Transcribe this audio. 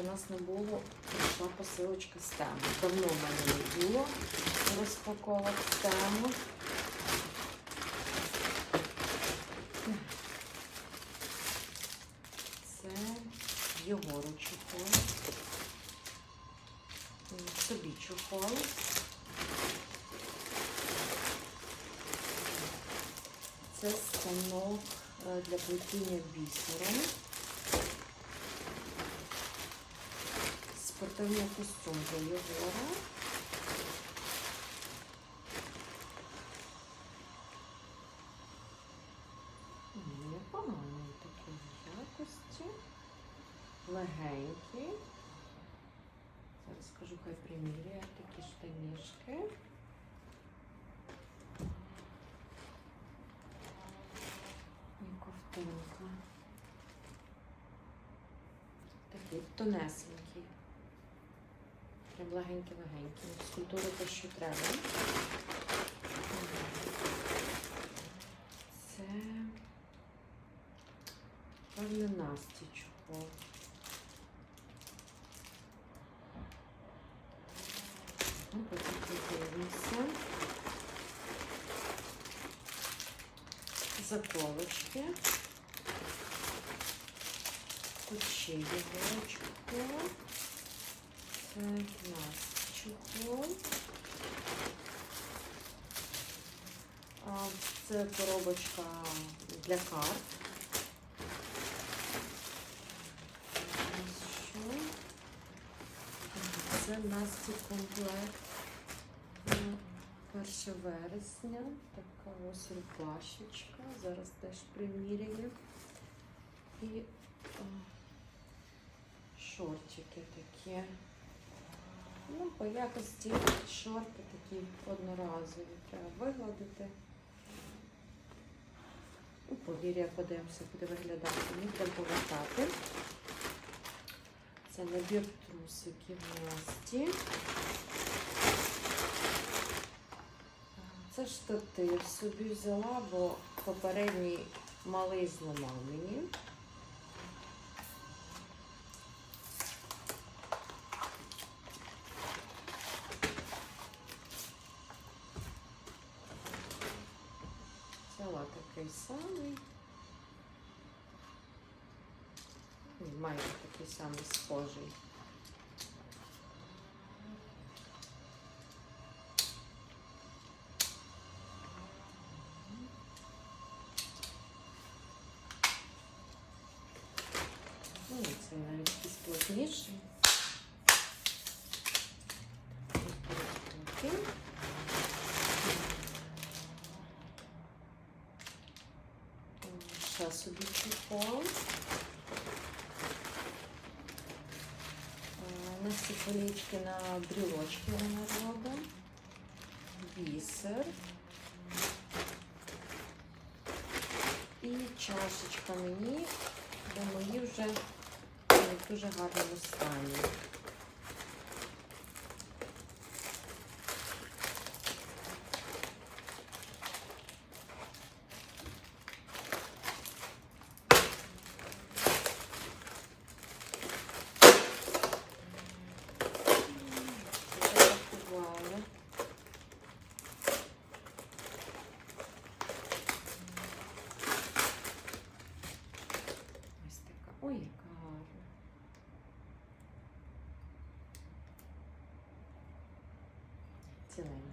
у нас не було, прийшла посилочка з теми. Давно в мене не було розпаковок з теми. Це його чохол. Собі чохол. Це станок е, для плетіння бісером. Спортивний костюм для Єгора. М, Непоганий такий якості. Легенький. Зараз скажу, хай приміряє такі штанішки. Такий тонесенький. Прям легенький-легенький. З культури те, що треба. Це певне Насті чохол. Ну, потім подивимося. Заколочки. Тут ще є. Це нас коробочка для карт. Це Насті комплект на 1 вересня. Така ось рубашечка. Зараз теж приміряю. І шортики такі. Ну, по якості шорти такі одноразові. Треба вигладити. У повір'я подивимося, буде виглядати. Їх треба повертати. Це набір трусиків Насті. Це штатив собі взяла, бо попередній малий зламав мені. такий самий. Ні, Майже такий самий схожий. Ну, і це навіть якийсь плотніший. Такий. Ще собі чехол. Е, У нас ці колічки на брілочки вона робить. Бісер. І чашечка мені, де мої вже в дуже гарному стані. masculine